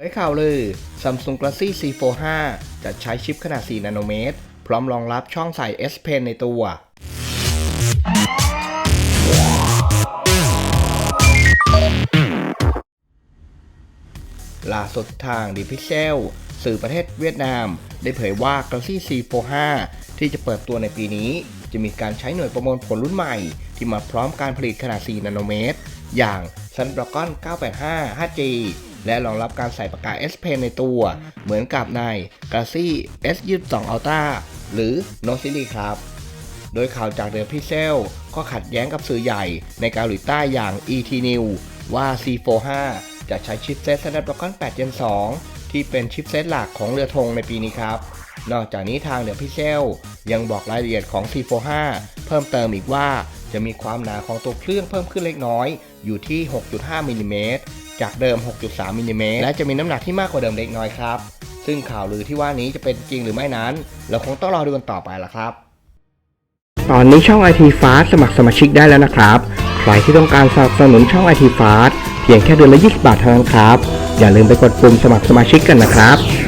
เผยข่าวเลย Samsung Galaxy C4 5 จะใช้ชิปขนาด 4 นาโนเมตร พร้อมรองรับช่องใส่ S Pen ในตัว ล่าสุดทาง d ิพิเซลสื่อประเทศเวียดนาม ได้เผยว่า Galaxy C4 5 ที่จะเปิดตัวในปีนี้ จะมีการใช้หน่วยประมวลผลรุ่นใหม่ ที่มาพร้อมการผลิตขนาด 4 นาโนเมตร อย่าง Snapdragon 985 5G และรองรับการใส่ปากกา S Pen ในตัว เหมือนกับใน Galaxy S22 Ultra หรือ Note Series ครับ โดยข่าวจากเดอะพิเซลก็ขัดแย้งกับสื่อใหญ่ในเกาหลีใต้อย่าง ET New ว่า C45 จะใช้ชิปเซต Snapdragon 8 Gen 2 ที่เป็นชิปเซตหลักของเรือธงในปีนี้ครับ นอกจากนี้ทางเดอะพิเซลยังบอกรายละเอียดของ C45 เพิ่มเติมอีกว่าจะมีความหนาของตัวเครื่องเพิ่มขึ้นเล็กน้อยอยู่ที่ 6.5มิลลิเมตร จากเดิม 6.3มิลลิเมตรและจะมีน้ำหนักที่มากกว่าเดิมเล็กน้อยครับ ซึ่งข่าวลือที่ว่านี้จะเป็นจริงหรือไม่นั้น เราคงต้องรอดูกันต่อไปละครับ ตอนนี้ช่อง IT Fast สมัครสมาชิกได้แล้วนะครับ ใครที่ต้องการสนับสนุนช่อง IT Fast เพียงแค่เดือนละ 20 บาทเท่านั้นครับ อย่าลืมไปกดปุ่มสมัครสมาชิกกันนะครับ